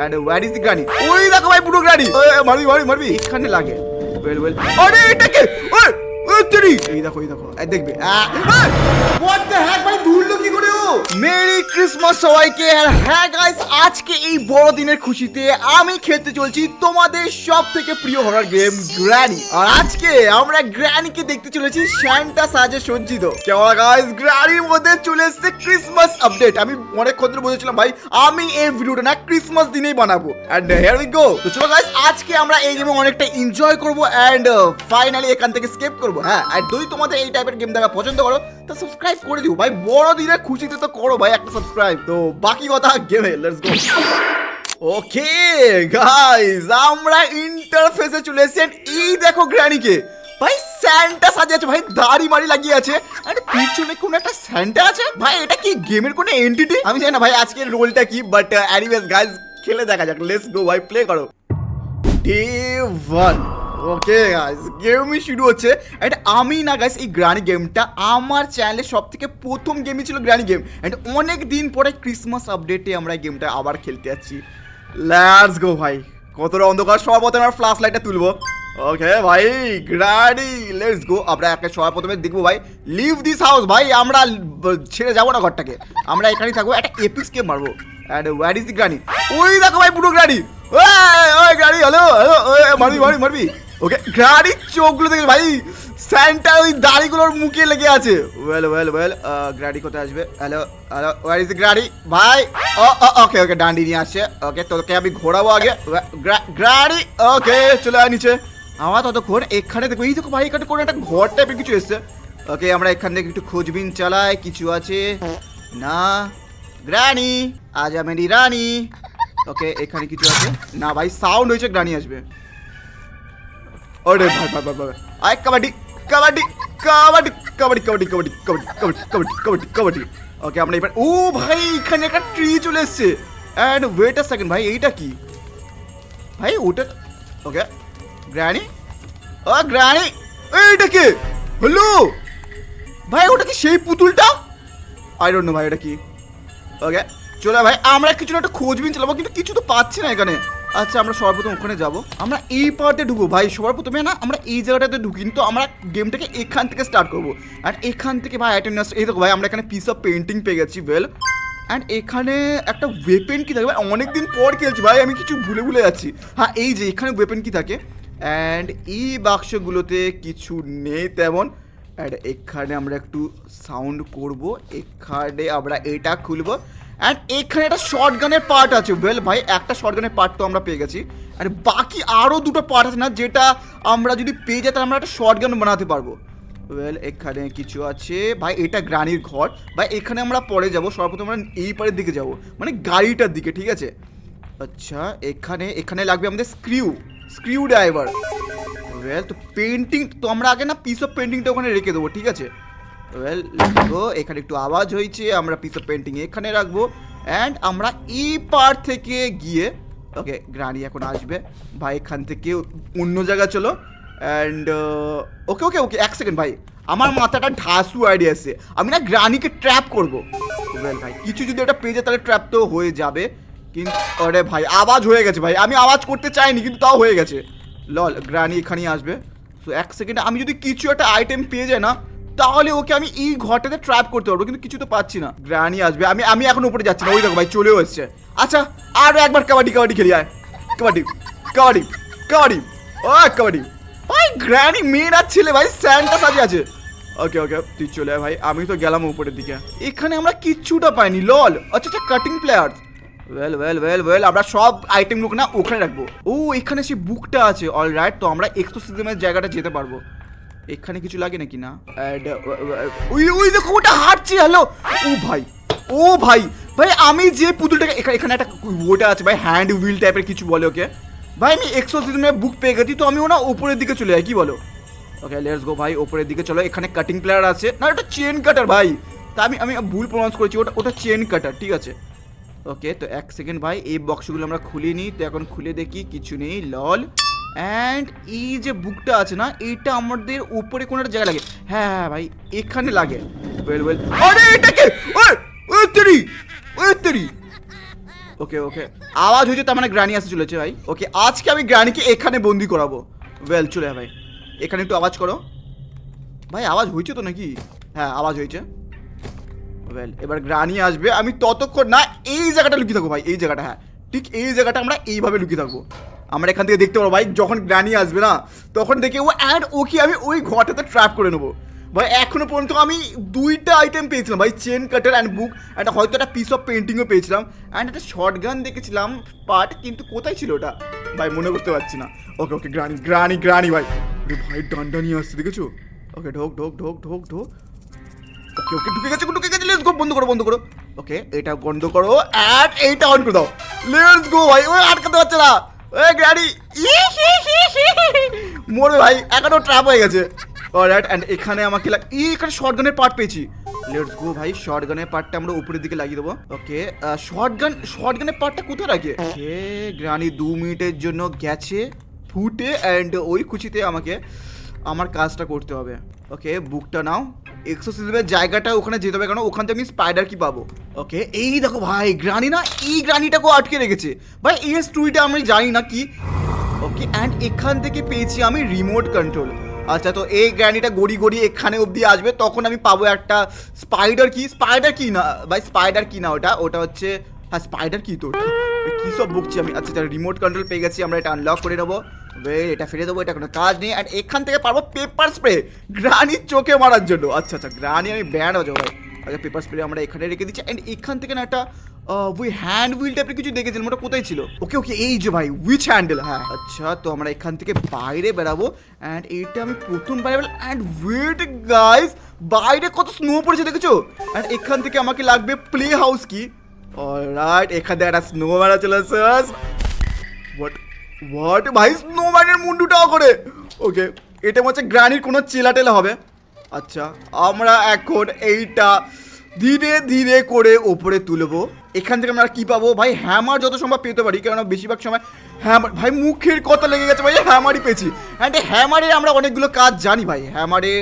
And where is the গাড়ি ওই দেখো ভাই পুরো গ্রানি মারবি মারবি মারবি। এখানে লাগে। ওয়েল ওয়েল আরে, এটা কে? ওই এই দেখো এই দেখো। দেখবে। হোয়াট দ্য হ্যাক ভাই ধুললো কি করে মেরি ক্রিসমাস সবাইকে হ্যাঁ গাইস আজকে এই বড়দিনের খুশিতে আমি খেলতে চলছি তোমাদের সব থেকে প্রিয় হরার গেম গ্র্যানি আর আজকে আমরা গ্র্যানিকে দেখতে চলেছি স্যান্টা সাজে সজ্জিত। কেমন গাইস গ্র্যানির মধ্যে চলে এসেছে ক্রিসমাস আপডেট আমি অনেকক্ষণ ধরে বলেছিলাম ভাই, আমি এই ভিডিওটা না ক্রিসমাস দিনেই বানাবো। এন্ড হিয়ার উই গো তো চলো গাইস আজকে আমরা এই গেমে অনেকটা এনজয় করব এন্ড ফাইনালি এখান থেকে স্কেপ করব। হ্যাঁ আর যদি তোমাদের এই টাইপের গেম দেখা পছন্দ করো তো সাবস্ক্রাইব করে দিও, ভাই। বড় দিনে খুশিতে তো করো ভাই একটা সাবস্ক্রাইব তো বাকি কথা গেমে লেটস গো ওকে গাইস আমরা ইন্টারফেসে চলে এসেছেন এই দেখো গ্র্যানিকে। ভাই স্যান্টা সাজিয়েছে। ভাই, দাড়ি মারি লাগিয়ে আছে। আরে পিছনে কোন একটা স্যান্টা আছে? ভাই, এটা কি গেমের কোন এন্টিটি আমি জানি না ভাই আজকের রোলটা কি বাট এনিওয়েজ গাইস খেলে দেখা যাক। লেটস গো ভাই প্লে করো। ডে ওয়ান ওকে গাইস গেমই শুরু হচ্ছে। অ্যান্ড আমি না গাইস এই গ্রানি গেমটা আমার চ্যানেলে সব থেকে প্রথম গেমই ছিল গ্রানি গেম অ্যান্ড অনেক দিন পরে ক্রিসমাস আপডেটে আমরা এই গেমটা আবার খেলতে যাচ্ছি। লেটস গো ভাই। কতটা অন্ধকার, সবার প্রথমে আমরা ফ্লাশ লাইটটা তুলবো। ওকে ভাই গ্রানি লেটস গো আমরা একটা সবার প্রথমে দেখব, ভাই। লিভ দিস হাউস ভাই, আমরা ছেড়ে যাব না ঘরটাকে। আমরা এখানেই থাকব, একটা এপিক্স গেম মারবো। And where is the granny ওই দেখো, ভাই, পুরো গ্রানি ওই ওই গাড়ি হ্যালো হ্যালো মারবি মারবি মারবি। ওকে গাড়ির চোখগুলো দেখে ভাই, স্যান্টা ওই দাড়িগুলোর মুখে লেগে আছে। ওয়েল ওয়েল ওয়েল গাড়ি কোথায় আসবে? হ্যালো হ্যালো ওয়ার ইজ গাড়ি ভাই, ও ওকে ওকে ডান্ডি নিয়ে আসছে। ওকে তোকে আমি ঘোরাবো আগে। গাড়ি ওকে চলে আয় নিচে। আমার ততক্ষণ এখানে দেখো, এই দেখো ভাই, এখানে কোনো একটা ঘর টাইপের কিছু এসছে। ওকে আমরা এখান থেকে একটু খোঁজবিন চালাই কিছু আছে? না। গ্রানি আজ আমি রানী। ওকে এখানে কিছু আছে? না ভাই সাউন্ড হয়েছে গ্রানি আসবে। ওরে ভাই ভাই ভাই ভাই আয় কাবাডি কাবাডি কাবাডি কাবাডি কাবাডি কাবাডি কাবাডি কাবাডি কাবাডি কাবাডি কাবাডি ওকে আমরা এবার ও ভাই এখানে একটা ট্রি চলে এসছে অ্যান্ড ওয়েট আ সেকেন্ড ভাই এইটা কি ভাই ওটা ওকে গ্র্যানি ও গ্র্যানি এইটা কে হ্যালো ভাই ওটা কি সেই পুতুলটা আই ডোন্ট নো ভাই এটা কি ওকে চলে ভাই আমরা কিছু একটা খোঁজবিন চালাবো কিন্তু কিছু তো পাচ্ছি না এখানে আচ্ছা আমরা সর্বপ্রথম ওখানে যাব। আমরা এই পার্টে ঢুকবো। ভাই সবার প্রথমে না, আমরা এই জায়গাটাতে ঢুকি তো আমরা গেমটাকে এখান থেকে স্টার্ট করব। আর এখান থেকে ভাই অ্যাটেন্ডেন্স এই দেখো ভাই, আমরা এখানে পিস অফ পেন্টিং পেয়ে গেছি ওয়েল অ্যান্ড এখানে একটা ওয়েপেন কি থাকে? ভাই, অনেকদিন পর খেলছি ভাই, আমি কিছু ভুলে ভুলে যাচ্ছি। হ্যাঁ এই যে, এখানে ওয়েপেন কি থাকে? অ্যান্ড এই বাক্সগুলোতে কিছু নেই তেমন। অ্যান্ড এখানে আমরা একটু সাউন্ড করব। এখানে আমরা এটা খুলবো। অ্যান্ড এখানে একটা শর্ট গানের পার্ট আছে। ওয়েল ভাই, একটা শর্ট গানের পার্ট তো আমরা পেয়ে গেছি। আর বাকি আরও দুটো পার্ট আছে না, যেটা আমরা যদি পেয়ে যাই, তাহলে আমরা একটা শর্ট গান বানাতে পারব। ওয়েল এখানে কিছু আছে। ভাই, এটা গ্রানির ঘর। ভাই, এখানে আমরা পরে যাব। সর্বপ্রথম আমরা এই পারের দিকে যাব। মানে গাড়িটার দিকে, ঠিক আছে? আচ্ছা এখানে এখানে লাগবে আমাদের স্ক্রিউ স্ক্রিউ ড্রাইভার ওয়েল তো পেন্টিং তো আমরা আগে না পিস অফ পেন্টিংটা ওখানে রেখে দেবো, ঠিক আছে? ওয়েল গো এখানে একটু আওয়াজ হয়েছে। আমরা পিস অফ পেন্টিং এখানে রাখব। অ্যান্ড আমরা এই পার থেকে গিয়ে ওকে গ্রানি এখন আসবে। ভাই এখান থেকে অন্য জায়গা চলো। অ্যান্ড ওকে ওকে ওকে এক সেকেন্ড ভাই। আমার মাথাটা ঢাসু আইডিয়া আছে। আমি না গ্রানিকে ট্র্যাপ করব। ওয়েল ভাই, কিছু যদি ওটা পেয়ে যায়, তাহলে ট্র্যাপ তো হয়ে যাবে। কিন্তু, আরে ভাই, আওয়াজ হয়ে গেছে ভাই। আমি আওয়াজ করতে চাইনি, কিন্তু তাও হয়ে গেছে। লল গ্রানি এখানেই আসবে। সো এক সেকেন্ডে আমি যদি কিছু একটা আইটেম পেয়ে যাই না তাহলে ওকে আমি এই ঘরটাতে ট্র্যাপ করতে পারব, কিন্তু কিছু তো পাচ্ছি না। গ্রানি আসবে, আমি আমি এখন উপরে যাচ্ছি না, ওই দেখো ভাই, চলেও এসছে। আচ্ছা আরও একবার কাবাডি কাবাডি খেলি, আয়। কাবাডি কাবাডি কাবাডি ও কাবাডি। ভাই গ্র্যানি মেয়ের আর ছেলে ভাই, স্যান্টা সাজে আছে। ওকে ওকে, তুই চলে আয় ভাই, আমি তো গেলাম উপরের দিকে। এখানে আমরা কিচ্ছুটা পাইনি, লল। আচ্ছা আচ্ছা cutting pliers well well well well আমরা সব আইটেম আইটেমগুলো না, ওখানে রাখব। ও, এখানে সেই বুকটা আছে অল রাইট তো আমরা এক্সোসিজমের জায়গাটা যেতে পারব। এখানে কিছু লাগে নাকি না? And, uh, uh, ওই ওই দেখো ওটা হাঁটছে হ্যালো ও ভাই ও ভাই ভাই আমি যে পুতুলটাকে এখানে একটা ওটা আছে ভাই হ্যান্ড হুইল টাইপের কিছু বলে ওকে। ভাই আমি এক্সোসিজমের বুক পেয়ে গেছি তো আমি ওনা উপরের দিকে চলে যাই কি বলো? ওকে লেটস গো ভাই উপরের দিকে চলো এখানে কাটিং প্লেয়ার আছে। না ওটা চেন কাটার ভাই। তা আমি আমি ভুল প্রনাউন্স করেছি ওটা ওটা চেন কাটার ঠিক আছে। ওকে তো এক সেকেন্ড ভাই এই বক্সগুলো আমরা খুলিনি তো এখন খুলে দেখি কিছু নেই লল অ্যান্ড এই যে বুকটা আছে না, এইটা আমাদের উপরে কোনো একটা জায়গায় লাগে। হ্যাঁ হ্যাঁ ভাই, এখানে লাগে। ওয়েল ওয়েল আরে, এটা কে? ওকে ওকে আওয়াজ হয়েছে, তার মানে গ্রানি আসতে চলেছে, ভাই। ওকে আজকে আমি গ্রানিকে এখানে বন্দি করাবো। ওয়েল চলে ভাই। এখানে একটু আওয়াজ করো। ভাই, আওয়াজ হয়েছে তো নাকি? হ্যাঁ আওয়াজ হয়েছে। ওয়েল এবার গ্রানি আসবে। আমি ততক্ষণ না, এই জায়গাটা লুকিয়ে থাকব, ভাই। এই জায়গাটা হ্যাঁ। ঠিক এই জায়গাটা আমরা এইভাবে লুকিয়ে থাকব। আমরা এখান থেকে দেখতে পারব ভাই, যখন গ্রানি আসবে না, তখন দেখে, ও অ্যান্ড ওকে আমি ওই ঘরটাতে ট্র্যাপ করে নেব। ভাই, এখনও পর্যন্ত আমি দুইটা আইটেম পেয়েছিলাম। ভাই chain cutter and book and হয়তো একটা পিস অফ পেন্টিংও পেয়েছিলাম। অ্যান্ড একটা শর্ট গান দেখেছিলাম পার্ট কিন্তু কোথায় ছিল ওটা? ভাই, মনে করতে পারছি না। Okay okay granny granny granny, ভাই। ভাই, ডান্ডা নিয়ে আসছে, দেখেছ? ওকে ঢোক ঢোক ঢোক ঢোক ঢোক। ওকে ওকে ঢুকে গেছে ঢুকে গেছে লেটস গো বন্ধ করো বন্ধ করো। ওকে এটা বন্ধ করো অ্যান্ড এইটা অন করে দাও। লেটস গো ভাই ওই আটকাতে পারছে না। ওই গাড়ি মোরে ভাই, এখনও ট্র্যাপ হয়ে গেছে। অলরাইট এন্ড এখানে আমাকে লাগ এই এখানে শর্ট গানের পার্ট পেয়েছি। লেটস গো ভাই শর্ট গানের পার্টটা আমরা উপরের দিকে লাগিয়ে দেবো। ওকে শর্ট গান শর্ট গানের পার্টটা কোথায় রাখে? ওকে গ্রানি দু মিনিটের জন্য গেছে, ফুটে অ্যান্ড ওই কুচিতে আমাকে আমার কাজটা করতে হবে। ওকে বুকটা নাও। এক্সোসিজমের জায়গাটা ওখানে যেতে হবে কারণ ওখান থেকে আমি স্পাইডার কি পাবো? ওকে এই দেখো ভাই, গ্রানি না, এই গ্রানিটাকেও আটকে রেখেছে। ভাই, এই স্টুডিটা আমি জানি না কি। ওকে অ্যান্ড এখান থেকে পেয়েছি আমি রিমোট কন্ট্রোল আচ্ছা তো এই গ্র্যানিটা গড়ি গড়ি এখানে অবধি আসবে, তখন আমি পাবো একটা স্পাইডার কি? স্পাইডার কি না? ভাই স্পাইডার কি না ওটা? ওটা হচ্ছে হ্যাঁ স্পাইডার কি তো কী সব বকছি আমি? আচ্ছা রিমোট কন্ট্রোল পেয়ে গেছি, আমরা এটা আনলক করে নেব। ওয়েল এটা ফেলে দেবো, এটা কোনো কাজ নেই। অ্যান্ড এখান থেকে পারব পেপার স্প্রে গ্রানির চোখে মারার জন্য। আচ্ছা আচ্ছা গ্রানি আমি ব্যান্ড হয়ে যাব আচ্ছা পেপার স্প্রে আমরা এখানে রেখে দিচ্ছি। অ্যান্ড এখান থেকে না একটা ওই হ্যান্ড হুইল টাইপের কিছু দেখেছিলাম, ওটা কোথায় ছিল? ওকে ওকে, এই যে ভাই উইচ হ্যান্ডেল হ্যাঁ আচ্ছা তো আমরা এখান থেকে বাইরে বেরাবো। অ্যান্ড এইটা আমি প্রথম বেরাবো অ্যান্ড ওয়েট গাইস বাইরে কত স্নো পড়েছে, দেখেছ? অ্যান্ড এখান থেকে আমাকে লাগবে প্লে হাউস কি অলরাইট এখান থেকে একটা স্নো মারা চলে হোয়াট হোয়াট ভাই স্নোম্যানের মুন্ডুটাও করে। ওকে এটা হচ্ছে গ্রানির কোনো চেলা টেলা হবে। আচ্ছা আমরা এখন এইটা ধীরে ধীরে করে ওপরে তুলবো এখান থেকে আমরা কি পাবো? ভাই হ্যামার যত সম্ভব পেতে পারি কারণ বেশিরভাগ সময় হ্যামার ভাই, মুখের কথা লেগে গেছে, ভাই হ্যামারই পেয়েছি। অ্যান্ড হ্যামারে আমরা অনেকগুলো কাজ জানি, ভাই। হ্যামারে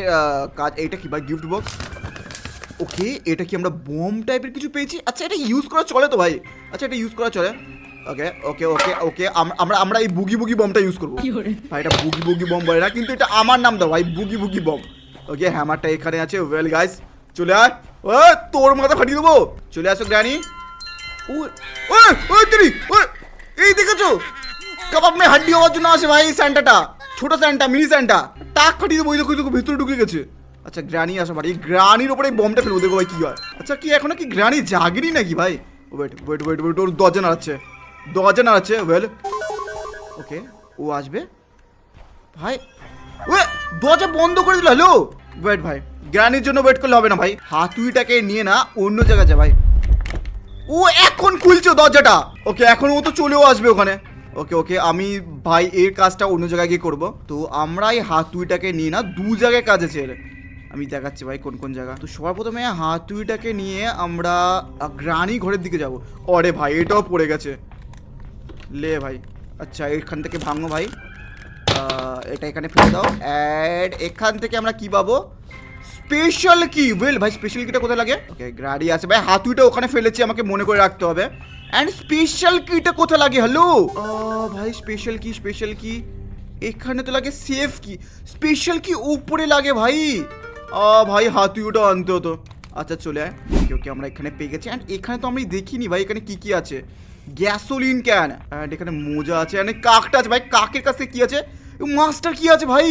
কাজ, এইটা কি, ভাই গিফট বক্স ওকে এটা কি আমরা বম টাইপের কিছু পেয়েছি? আচ্ছা এটা ইউজ করা চলে তো, ভাই। আচ্ছা এটা ইউজ করা চলে। ওকে ওকে ওকে ওকে আমরা আমরা এই বুগি বুগি বমটা ইউজ করব। ভাই এটা বুগি বুগি বম বলে না কিন্তু এটা আমার নাম দাও ভাই বুগি বুগি বম ওকে হ্যামারটা এখানে আছে। ওয়েল গাইস চলে আয়। ও তোর মাথা ফাটিয়ে দেবো। চলে আসো গ্রানি ও ও তুই ও এই দেখেছ? কাবাব মে হাড্ডি হওয়ার জন্য আসে ভাই স্যান্টাটা। ছোট স্যান্টা মিনি স্যান্টা। টাক ফাটিয়ে দেবো ওই দেখো দেখো ভিতরে ঢুকে গেছে। আচ্ছা গ্রানি আসা পারে এই গ্রানির ওপরে এই বমটা ফেলব দেখো ভাই কি হয়। আচ্ছা কি এখনও কি গ্রানি জাগেনি নাকি ভাই? ওয়েট ওয়েট ওয়েট ওয়েট ওর দরজা নাড়াচ্ছে। দরজা নাড়াচ্ছে ওয়েল ওকে ও আসবে। ভাই ওয়ে দরজা বন্ধ করে দিল হ্যালো ওয়েট ভাই গ্রানির জন্য ওয়েট করলে হবে না, ভাই। হাতুড়িটাকে নিয়ে না, অন্য জায়গায় যা, ভাই। ও এখন খুলছে দরজাটা। ওকে এখন ও তো চলেও আসবে ওখানে। ওকে ওকে আমি, ভাই, এর কাজটা অন্য জায়গায় গিয়ে করব। তো আমরা এই হাতুড়িটাকে নিয়ে না, দু জায়গায় কাজ আছে আমি দেখাচ্ছি, ভাই, কোন কোন জায়গা। তো সবার প্রথমে হাতুড়িটাকে নিয়ে আমরা গ্রানি ঘরের দিকে যাব। অরে ভাই, এটাও পড়ে গেছে। লে ভাই। আচ্ছা এখান থেকে ভাঙো ভাই। এটা এখানে ফেলে দাও। অ্যাড এখান থেকে আমরা কি পাবো? স্পেশাল কি ওয়েল ভাই স্পেশাল কিটা কোথায় লাগে? ওকে গাড়ি আছে। ভাই হাতুইটা ওখানে ফেলেছি, আমাকে মনে করে রাখতে হবে। অ্যান্ড স্পেশাল কিটা কোথায় লাগে? হ্যালো ভাই স্পেশাল কি স্পেশাল কি এখানে তো লাগে সেফ কি স্পেশাল কি উপরে লাগে ভাই। আ ভাই হাতুইটা আনতে হতো। আচ্ছা চলে আয়। ওকে ওকে আমরা এখানে পেয়ে গেছি। অ্যান্ড এখানে তো আমি দেখিনি ভাই, এখানে কি কি আছে? গ্যাসোলিন ক্যান অ্যান্ড এখানে মোজা আছে, অ্যান্ড কাকটা আছে। ভাই, কাকের কাছে কি আছে? মাস্টার কি আছে ভাই?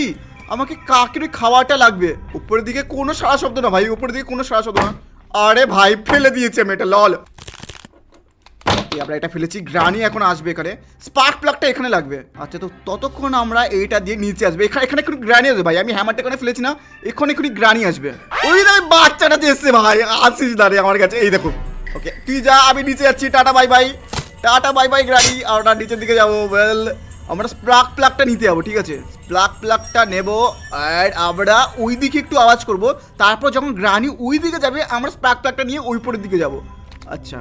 আমাকে কাকের খাওয়াটা লাগবে। উপরের দিকে কোনো সারা শব্দ না ভাই, উপরের দিকে কোনো সারা শব্দ না। আরে ভাই, ফেলে দিয়েছে আমি এটা লল আমরা এটা ফেলেছি, গ্রানি এখন আসবে এখানে। স্পার্ক প্লাগটা এখানে লাগবে। আচ্ছা তো ততক্ষণ আমরা এইটা দিয়ে নিচে আসবে। এখানে এখানে একটু গ্রানি আসবে ভাই, আমি হ্যামারটা এখানে ফেলেছি না এখানে এক্ষুনি গ্রানি আসবে। ওই দেখ, বাচ্চাটা যে এসছে ভাই আসিস দাঁড়িয়ে আমার কাছে। এই দেখো। ওকে তুই যা, আমি নিচে যাচ্ছি, tata bye bye tata bye bye granny. আমরা নিচের দিকে যাব ওয়েল আমরা স্প্লাক প্লাগটা নিতে যাব, ঠিক আছে? স্প্লাক প্লাগটা নেব আর আমরা ওই দিকে একটু আওয়াজ করব। তারপর যখন গ্রানি ওই দিকে যাবে, আমরা স্প্লাক প্লাগটা নিয়ে ওই পরের দিকে যাব। আচ্ছা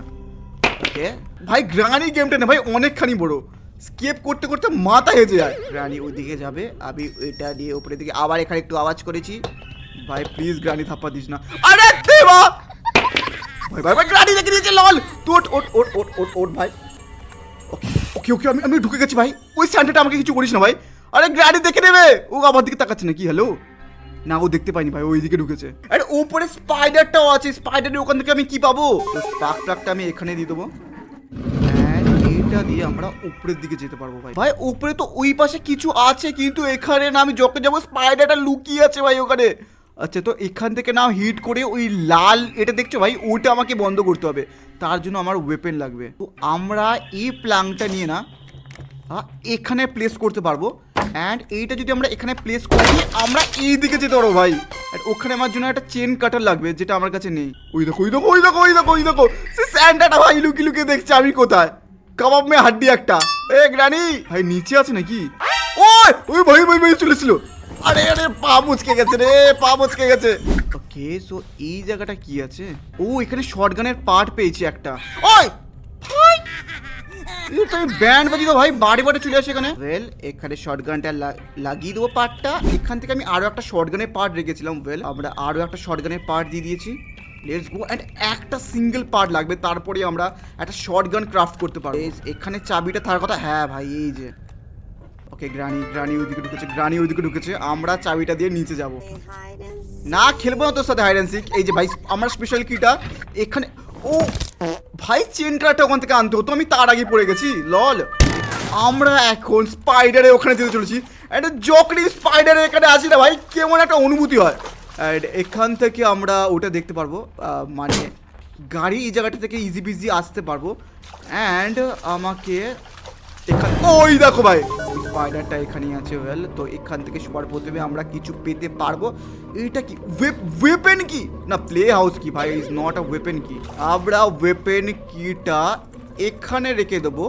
ওকে? ভাই, গ্রানি গেমটা না, ভাই, অনেকখানি বড়। স্কেপ করতে করতে মাথা হেজে যায়। গ্রানি ওই দিকে যাবে, আমি এটা দিয়ে উপরের দিকে আবার এখানে একটু আওয়াজ করেছি। ভাই প্লিজ গ্রানি থাপ্পা দিস না। আরে দেবা! ভাই ভাই ভাই, গ্রানি দেখে দিয়েছে লল তো ওট ওট ওট ওট ওট ওট, ভাই। ওকে ওকে, আমি আমি ঢুকে গেছি ভাই। ওই স্যান্টাটা আমাকে কিছু করিস না ভাই। আরে গ্রাডি দেখে নেবে। ও আমার দিকে তাকাচ্ছে না কি হ্যালো না, ও দেখতে পাইনি ভাই ওই দিকে ঢুকেছে। আরে উপরে স্পাইডারটাও আছে। স্পাইডারের ওখান থেকে আমি কি পাবো? স্পার্ক প্লাগটা আমি এখানে দিয়ে দেবো। এইটা দিয়ে আমরা উপরের দিকে যেতে পারব ভাই। ভাই, উপরে তো ওই পাশে কিছু আছে, কিন্তু এখানে না আমি যখন যাব স্পাইডারটা লুকিয়ে আছে ভাই ওখানে। আচ্ছা তো এখান থেকে না হিট করে ওই লাল এটা দেখছ ভাই? ওটা আমাকে বন্ধ করতে হবে। তার জন্য আমার ওয়েপেন লাগবে। তো আমরা এই প্লাংটা নিয়ে না এখানে প্লেস করতে পারব। অ্যান্ড এইটা যদি আমরা এখানে প্লেস করি, আমরা এই দিকে যেতে পারব ভাই। আর ওখানে আমার জন্য একটা চেন কাটার লাগবে, যেটা আমার কাছে নেই। ওই দেখো ওই দেখো ওই দেখো ওই দেখো ওই দেখো। সে স্যান্ডাটা ভাই লুকি লুকিয়ে দেখছে আমি কোথায়। কাবাব মে হাড্ডি একটা। এ, গ্রানি! ভাই, নিচে আছে নাকি? ওই ওই ভাই ভাই ভাই চলেছিল আরে আরে পা মুচকে গেছে রে পা মুচকে গেছে। ওকে সো এই জায়গাটা কি আছে? ও এখানে শর্টগানের পার্ট পেয়েছি একটা। ওই! আমি ব্যান্ড বাজি তো ভাই বাড়ি বাড়ি চলে আসে এখানে। ওয়েল এখানে শর্টগানটা লাগিয়ে দেবো পার্টটা এখান থেকে আমি আরও একটা শর্টগানের পার্ট রেখেছিলাম ওয়েল আমরা আরও একটা শর্টগানের পার্ট দিয়ে দিয়েছি। লেটস গো অ্যান্ড একটা সিঙ্গেল পার্ট লাগবে তারপরে আমরা একটা শর্টগান ক্রাফট করতে পারব। এখানে চাবিটা থাকার কথা? হ্যাঁ ভাই এই যে। ওকে গ্রানি গ্রানি ওইদিকে ঢুকেছে গ্রানি ওইদিকে ঢুকেছে। আমরা চাবিটা দিয়ে নিচে যাব। না খেলব না তোর সাথে হাইড অ্যান্ড সিক এই যে ভাই আমার স্পেশাল কিটা এখানে ও ভাই চেনটাটা ওখান থেকে আনতে হতো আমি তার আগে পড়ে গেছি। লল আমরা এখন স্পাইডারে ওখানে যেতে চলেছি। একটা জকরি স্পাইডারে এখানে আসি না ভাই কেমন একটা অনুভূতি হয়। অ্যান্ড এখান থেকে আমরা ওটা দেখতে পারব মানে গাড়ি এই জায়গাটা থেকে ইজি বিজি আসতে পারব। অ্যান্ড আমাকে এখানে ওই দেখো ভাই। স্পাইডারটা এখানেই আছে ওয়েল তো এখান থেকে সবার প্রথমে আমরা কিছু পেতে পারব। এটা কি? ওয়েপেন কি? না প্লে হাউস কি ভাই? ইজ নট আ ওয়েপেন কি? আমরা ওয়েপেন কিটা এখানে রেখে দেবো।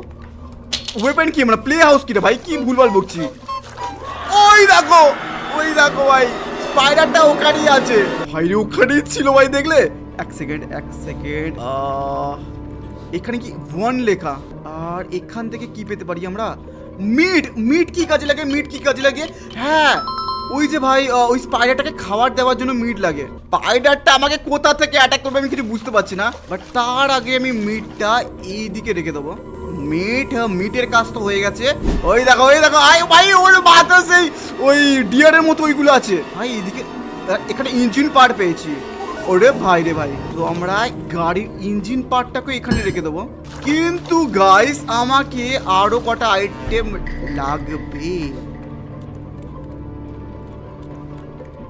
ওয়েপেন কি? আমরা প্লে হাউস কিটা ভাই? কি ভুলভাল বকছি? ওই দেখো! ওই দেখো ভাই স্পাইডারটা ওখানেই আছে। ভাই, ওখানেই ছিল ভাই, দেখলে? এক সেকেন্ড এক সেকেন্ড এখানে কি ওয়ান লেখা? আর এখান থেকে কি পেতে পারি আমরা? মিট মিট কি কাজে লাগে? মিট কি কাজে লাগে? হ্যাঁ ওই যে ভাই ওই স্পাইডারটাকে খাবার দেওয়ার জন্য মিট লাগে। স্পাইডারটা আমাকে কোথা থেকে অ্যাটাক করবে আমি কিছু বুঝতে পারছি না বাট তার আগে আমি মিটটা এই দিকে রেখে দেবো। মিট মিটের কাজ তো হয়ে গেছে। ওই দেখো ওই দেখো আই ভাই, ওর মাথা সেই ওই ডিয়ারের মতো ওইগুলো আছে। ভাই, এইদিকে এখানে ইঞ্জিন পার্ট পেয়েছি। ওরে ভাই রে ভাই, তো আমরা গাড়ির ইঞ্জিন পার্টটাকে এখানে রেখে দেবো। কিন্তু গাইস আমাকে আরও কটা আইটেম লাগবে।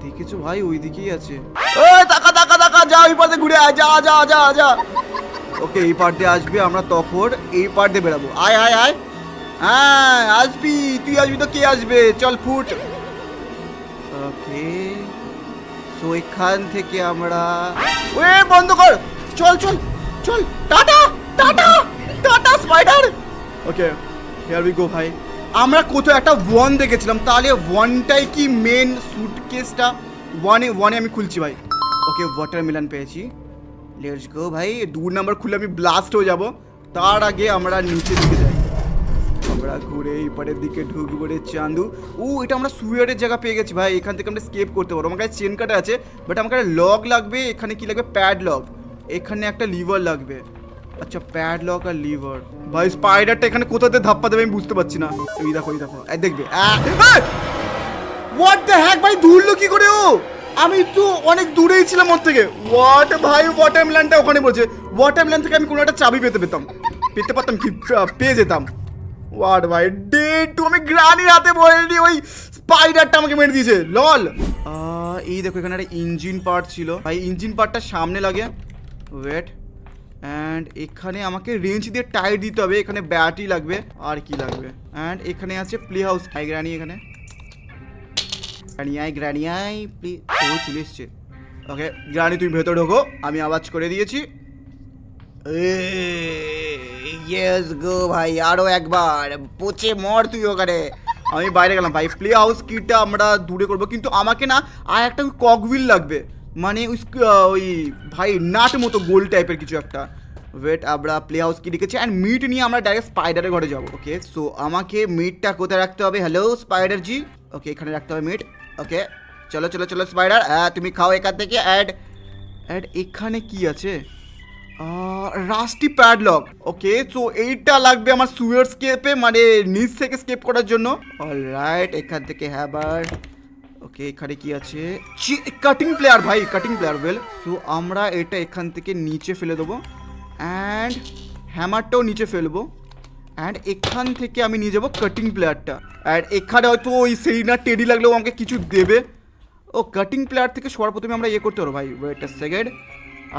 দেখেছ ভাই ওই দিকেই আছে টাকা টাকা টাকা যা, ওই পাশে ঘুরে আয়, যা যা যা যা। ওকে, এই পার্টে আসবে, আমরা তখন এই পার্টে বেরাবো আয় আয় আয়। হ্যাঁ আসবি, তুই আসবি তো কে আসবে? চল, ফুট। ওকে সো এখান থেকে আমরা ওয়ে বন্ধ কর। চল চল চল, tata! Tata! Tata spider okay here we go ভাই। আমরা কোথাও একটা ওয়ান দেখেছিলাম, তাহলে ওয়ানটাই কি মেন সুটকেসটা ওয়ানে ওয়ানে আমি খুলছি, ভাই। ওকে ওয়াটারমেলন পেয়েছি। লেটস গো ভাই। দু নাম্বার খুলে আমি ব্লাস্ট হয়ে যাব। তার আগে আমরা নিচে দিকে যাই। আমরা ঘুরে এই পাড়ের দিকে ঢুকবো রে চান্দু। ও, এটা আমরা সুইয়ারের জায়গা পেয়ে গেছি, ভাই। এখান থেকে আমরা স্কেপ করতে পারব। আমার কাছে চেন কাটা আছে বাট আমার কাছে লক লাগবে। এখানে কি লাগবে? প্যাড লক এখানে একটা লিভার লাগবে। আচ্ছা প্যাড লক আর লিভার ভাই স্পাইডারটা এখানে কোথাতে ধাপ্পা দেবে আমি বুঝতে পারছি না। এই দেখো এই দেখো। দেখবে। হোয়াট দ্য হ্যাক ভাই, ধুরলো কি করে ও? আমি তো অনেক দূরেই ছিলাম ওর থেকে। হোয়াট ভাই ওয়াটারমেলানটা ওখানে বলছে। ওয়াটারমেলান থেকে আমি কোনো একটা চাবি পেতে পেতাম। পেতে পারতাম কি? পেয়ে যেতাম। ওয়াট ভাই ডে টু আমি গ্রানির হাতে বলিনি ওই স্পাইডারটা আমাকে মেরে দিয়েছে। লল। এই দেখো, এখানে একটা ইঞ্জিন পার্ট ছিল। ভাই ইঞ্জিন পার্টটা সামনে লাগে। ওয়েট অ্যান্ড এখানে আমাকে রেঞ্জ দিয়ে টায়ার দিতে হবে। এখানে ব্যাটারি লাগবে। আর কি লাগবে? অ্যান্ড এখানে আছে প্লে হাউস গ্রানি এখানে। গ্রানিয়াই গ্রানিয়াই প্লিজ ও চলে এসছে। ওকে গ্রানি তুমি ভেতর ঢোকো। আমি আওয়াজ করে দিয়েছি। ইয়েস গো ভাই। আরও একবার। পচে মর তুই ওখানে। আমি বাইরে গেলাম ভাই। প্লে হাউস কিটটা আমরা দূরে করব। কিন্তু আমাকে না, আর একটা ককভিল লাগবে। মানে ওই ভাই নাট মতো গোল টাইপের কিছু একটা। ওয়েট, আমরা প্লে হাউস কি অ্যান্ড মিট নিয়ে আমরা ডাইরেক্ট স্পাইডারের ঘরে যাব ওকে সো আমাকে মিটটা কোথায় রাখতে হবে? হ্যালো স্পাইডার জি ওকে এখানে রাখতে হবে মিট ওকে চলো চলো চলো স্পাইডার তুমি খাও এখান থেকে অ্যাড অ্যাড এখানে কি আছে? রাস্টি প্যাডলক ওকে তো এইটা লাগবে আমার সুয়ার স্কেপে মানে নিচ থেকে স্কেপ করার জন্য। অল রাইট এখান থেকে হ্যাবার ওকে এখানে কি আছে? কাটিং প্লেয়ার ভাই কাটিং প্লেয়ার ওয়েল সো আমরা এটা এখান থেকে নিচে ফেলে দেবো। অ্যান্ড হ্যামারটাও নিচে ফেলব অ্যান্ড এখান থেকে আমি নিয়ে যাব কাটিং প্লেয়ারটা অ্যান্ড এখানে হয়তো ওই সেরিনা টেডি লাগলেও আমাকে কিছু দেবে। ও কাটিং প্লেয়ার থেকে সবার প্রথমে আমরা ইয়ে করতে পারব ভাই। ওয়েট সেকেন্ড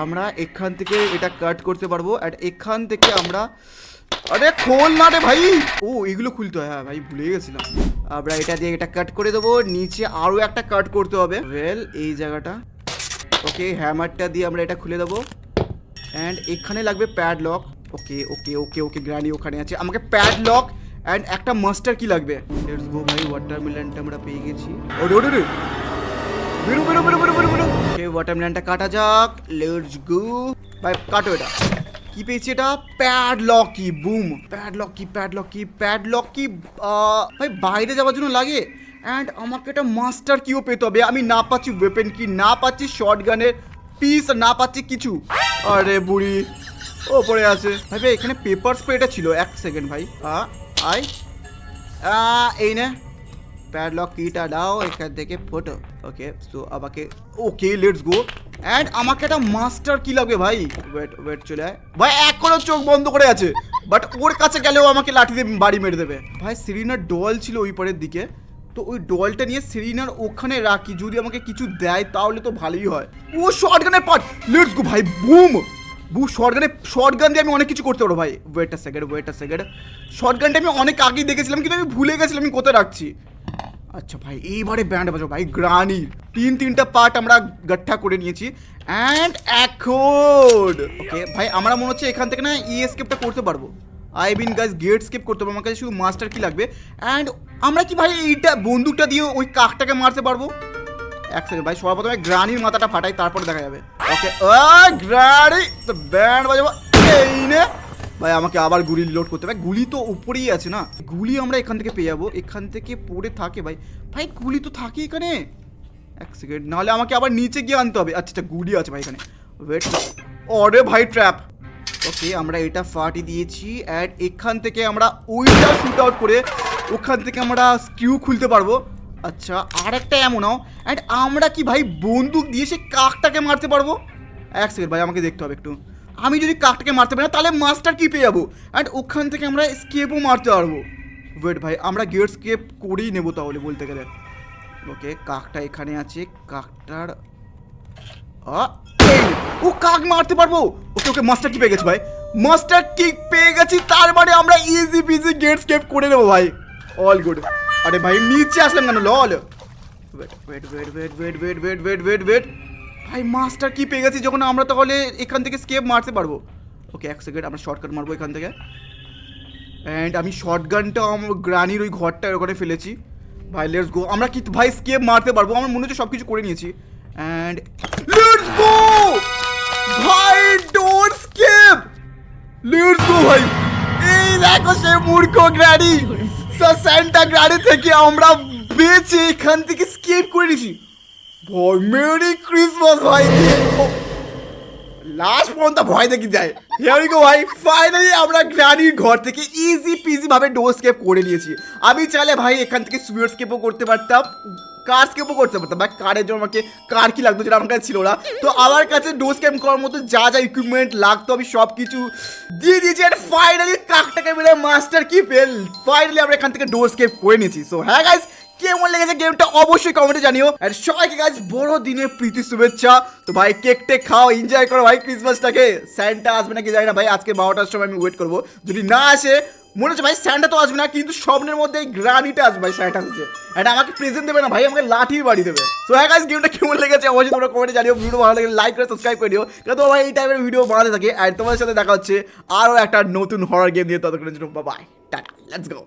আমরা এখান থেকে এটা কাট করতে পারব। অ্যান্ড এখান থেকে আমরা আরে, খোল না রে ভাই! ও, এগুলো খুলতে হয়। হ্যাঁ ভাই ভুলে গেছিলাম। আমরা এটা দিয়ে এটা কাট করে দেবো। নিচে আরও একটা কাট করতে হবে। ওয়েল এই জায়গাটা। ওকে হ্যামারটা দিয়ে আমরা এটা খুলে দেবো। অ্যান্ড এখানে লাগবে padlock okay okay okay okay granny ওখানে আছে। আমাকে প্যাড লক অ্যান্ড একটা মাস্টার কি লাগবে। লেটস গো ভাই আমরা পেয়ে গেছি। ওরে ওরে বেরো বেরো বেরো বেরো বেরো বেরো। ওকে কাটা যাক। লেটস গো ভাই, কাটো এটা। কি পেয়েছি এটা? প্যাড লক কি বুম। প্যাড লক কি প্যাড লক কি ভাই, বাইরে যাওয়ার জন্য লাগে? অ্যান্ড আমাকে একটা মাস্টার কিও পেতে হবে। আমি না পাচ্ছি ওয়েপেন কি না পাচ্ছি শর্ট গানের পিস না পাচ্ছি কিছু। আরে বুড়ি ও পড়ে আছে। ভাই ভাই, এখানে পেপার স্প্রেটা ছিল। এক সেকেন্ড ভাই। আই এই নে। প্যাডলক কিটা দাও, এখান থেকে ফটো ওকে সো আমাকে ওকে লেটস গো অ্যান্ড আমাকে একটা মাস্টার কি লাগবে ভাই। ওয়েট ওয়েট চলে আয়। ভাই, এখনও চোখ বন্ধ করে আছে। বাট ওর কাছে গেলেও আমাকে লাঠি দিয়ে বাড়ি মেরে দেবে। ভাই, সিরিনার ডল ছিল ওই পরের দিকে। তো ওই ডলটা নিয়ে সিরিনার ওখানে রাখি, যদি আমাকে কিছু দেয়, তাহলে তো ভালোই হয়। ও শর্ট গানের পার্ট লেটস গো ভাই বুম বু শর্ট গানে শর্ট গান দিয়ে আমি অনেক কিছু করতে পারব ভাই। Wait second wait second short গানটা আমি অনেক আগেই দেখেছিলাম, কিন্তু আমি ভুলে গেছিলাম আমি কোথায় রাখছি। আচ্ছা ভাই, এইবারে ব্যান্ড বাজাও ভাই, গ্রানি। তিন, তিনটা পার্ট আমরা গাঠা করে নিয়েছি। অ্যান্ড এখন ওকে ভাই, আমরা মনে হচ্ছে এখান থেকে না ই স্কেপটা করতে পারব। I been guys get escape করতে পারব। আমার কাছে শুধু মাস্টার কি লাগবে। অ্যান্ড আমরা কি ভাই, এইটা বন্দুকটা দিয়ে ওই কাকটাকে মারতে পারব? এক সেকেন্ড ভাই সবার প্রথমে গ্রানির মাথাটা ফাটাই, তারপরে দেখা যাবে। ওকে ও গ্রানি তো ব্যান্ড বাজাবো। এই নে। ভাই, আমাকে আবার গুলি লোড করতে হবে। গুলি তো উপরেই আছে না? গুলি আমরা এখান থেকে পেয়ে যাব। এখান থেকে পড়ে থাকে, ভাই। ভাই, গুলি তো থাকে এখানে। এক সেকেন্ড নাহলে আমাকে আবার নিচে গিয়ে আনতে হবে। আচ্ছা আচ্ছা গুলি আছে ভাই এখানে। ওয়েট অরে ভাই ট্র্যাপ ওকে আমরা এটা ফাটি দিয়েছি অ্যান্ড এখান থেকে আমরা ওইটা শুট আউট করে ওখান থেকে আমরা স্কিউ খুলতে পারব। আচ্ছা আর একটা এমনও অ্যান্ড আমরা কি ভাই বন্দুক দিয়ে সে কাকটাকে মারতে পারব? এক সেকেন্ড ভাই, আমাকে দেখতে হবে একটু। আমি যদি কাকটাকে মারতে পারি না, তাহলে মাস্টার কি পেয়ে যাব? অ্যান্ড ওখান থেকে আমরা স্কেপও মারতে পারব। ওয়েট ভাই, আমরা গেট স্কেপ করেই নেব তাহলে বলতে গেলে। ওকে কাকটা এখানে আছে, কাকটার। ও কাক মারতে পারব? ওকে ওকে মাস্টার কি পেয়ে গেছে ভাই? মাস্টার কিক পেয়ে গেছি, তার মানে আমরা ইজি পিজি গেট স্কেপ করে নেব ভাই। অল গুড আরে ভাই, নিচে আসলাম কেন? লল। ভাই মাস্টার কি পেয়ে গেছি যখন আমরা তাহলে এখান থেকে স্কেপ মারতে পারব? ওকে এক সেকেন্ড আমরা শর্টকাট মারবো এখান থেকে। অ্যান্ড আমি শর্ট গানটা আমার গ্রানির ওই ঘরটা ওখানে ফেলেছি। ভাই লেটস গো আমরা কি ভাই স্কেপ মারতে পারব? আমার মনে হচ্ছে সব কিছু করে নিয়েছি। অ্যান্ড লেটস গো ভাই ডোন্ট স্কেপ লেটস গো ভাই। এই দেখো সে মূর্খ গ্রানি সান্টা গাড়ি থেকে আমরা বেঁচে এখান থেকে স্কেপ করে নিয়েছি। মেরি ক্রিসমাস ভাই। লাস্ট পর্যন্ত ভয় দেখি যায়। হিয়ার গো ভাই। ফাইনালি আমরা গ্রানির ঘর থেকে ইজি পিজি ভাবে ডোর স্কেপ করে নিয়েছি। আমি চাইলে ভাই এখান থেকে সুইয়ার স্কেপও করতে পারতাম। কার স্কেপও করতে পারতাম ভাই, কারের জন্য আমাকে, কার কি লাগতো যেটা আমার কাছে ছিল না তো আমার কাছে ডোর স্কেপ করার মতো যা যা ইকুইপমেন্ট লাগতো, আমি সব কিছু দিয়ে দিয়েছি আর ফাইনালি কাকটাকে মিলে মাস্টার কি পেল ফাইনালি আমরা এখান থেকে ডোর স্কেপ করে নিয়েছি। সো হ্যাঁ গাইস কেমন লেগেছে গেমটা অবশ্যই কমেন্টে জানিও। আর সবাইকে গাছ বড় দিনের প্রীতি শুভেচ্ছা। তো ভাই কেক টেক খাও এনজয় করো ভাই ক্রিসমাসটাকে স্যান্টা আসবে নাকি জানি না ভাই, আজকে বারোটার সময় আমি ওয়েট করব। যদি না আসে, মনে হচ্ছে ভাই স্যান্টা তো আসবে না, কিন্তু স্বপ্নের মধ্যে এই গ্রানিটা আসবে ভাই স্যান্টা হচ্ছে। এটা আমাকে প্রেজেন্ট দেবে না ভাই, আমাকে লাঠি বাড়ি দেবে। তো হ্যাঁ গাছ গেমটা কেমন লেগেছে অবশ্যই তোমরা কমেন্টে জানিও। ভিডিও ভালো লাগে লাইক করে সাবস্ক্রাইব করে দিও। কারণ তোমার ভাই, এই টাইপের ভিডিও বানাতে থাকে। আর তোমার সাথে দেখা হচ্ছে আরও একটা নতুন হরার গেম নিয়ে ততক্ষণের জন্য বাই টাটা লেটস গো